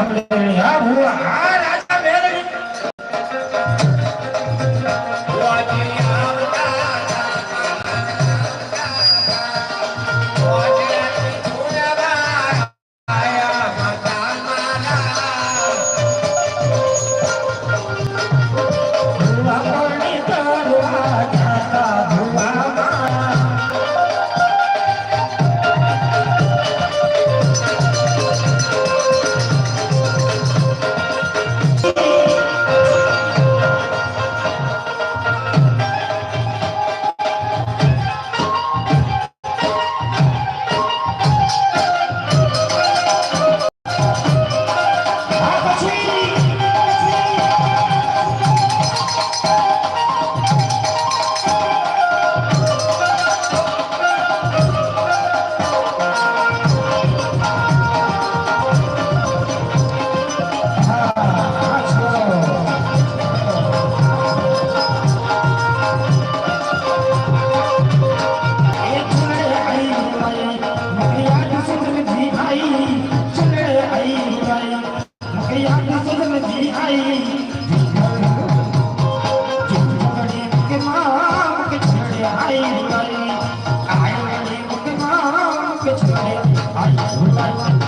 amable. Bye.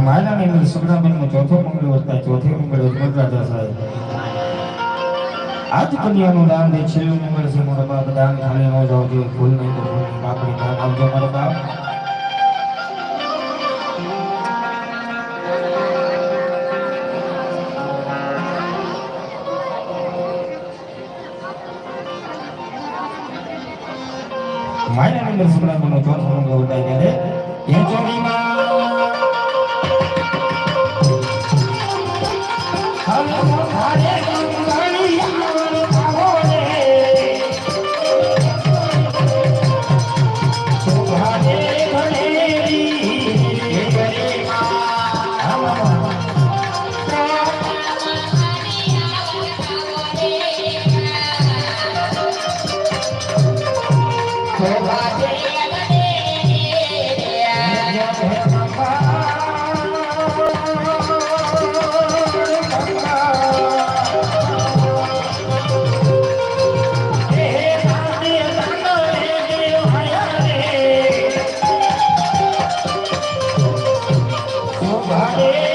માયલાની અંદર સુગ્રાબેનનો ચોથો મંગળ વધતા ચોથે મંગળ સાહેબ આજ કન્યાનું દાન દે છેલ્લું મંગળ છે મારા દાન ખાલી ન જાવ જોઈએ ફૂલ નહીં તો મારા બાપ. માયલાની અંદર સુગ્રાબેનનો ચોથો મંગળ વધતા ત્યારે એ ચોરીમાં Oh, Yeah.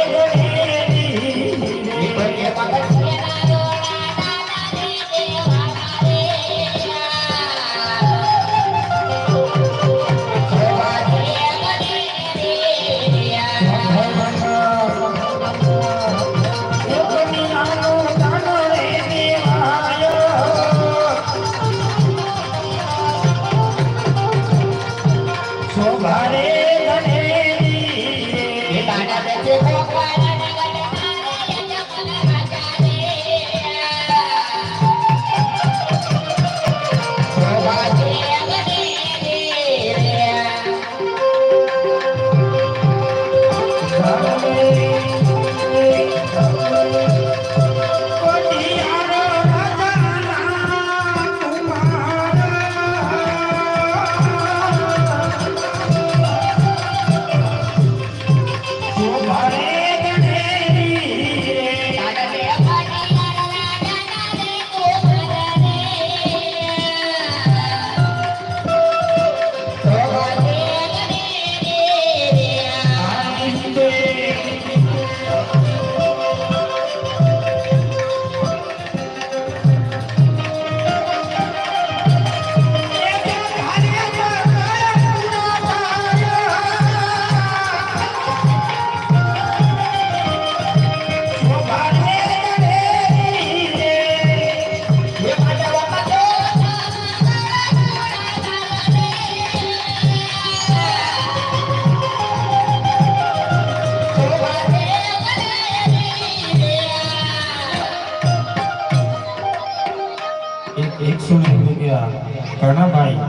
કાનાભાઈ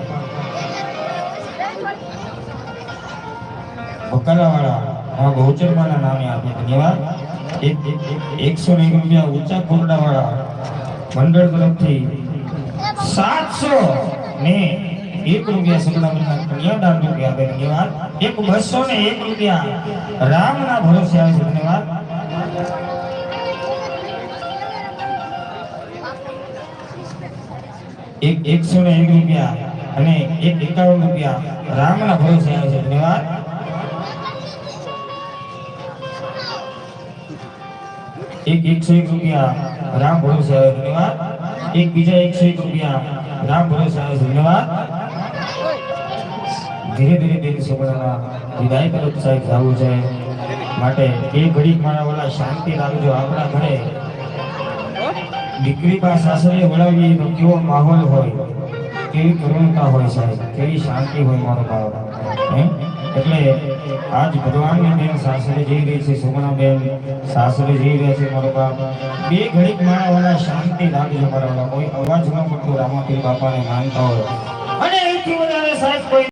બકાલાવાળા આ ગૌચરમાના નામે આપે ધન્યવાદ. એક એક- એક- એકસો ને એક રૂપિયા ઊંચા કોરડાવાળા મંડળ તરફથી સાતસો ને એક રૂપિયા સગડામણના કન્યાદાન રૂપિયા આપે ધન્યવાદ. એક બસો ને એક રૂપિયા રામના ભરોસે આવે છે ધન્યવાદ. એક એકસો ને એક રૂપિયા અને એક એકાવન રૂપિયા રામના ભરોસે આવે છે. ધન્યવાદ. એક એકસો એક રૂપિયા રામ ભરોસે આવે ધન્યવાદ. એક બીજા એકસો એક રૂપિયા રામ ભરોસે આવે ધીરે ધીરે બેન સોમનાના વિદાય તરફ છે. માટે એ ઘડીક મારા વાળા શાંતિ રાખજો. આપણા ઘરે દીકરી પણ સાસરે વળાવીએ તો કેવો માહોલ હોય, કેવી કરુણતા હોય સાહેબ, કેવી શાંતિ હોય મારો ભાવ? એટલે આજ ભગવાનની બેન સાસરે જઈ રહી છે સુમના બેન સાસરે જઈ રહ્યા છે, મારો બાપ. બે ઘડીક મારા શાંતિ રાખજો મારા કોઈ અવાજ ન પડતો રામાપીર બાપાને માનતા હોય. અને એથી વધારે સાહેબ કોઈ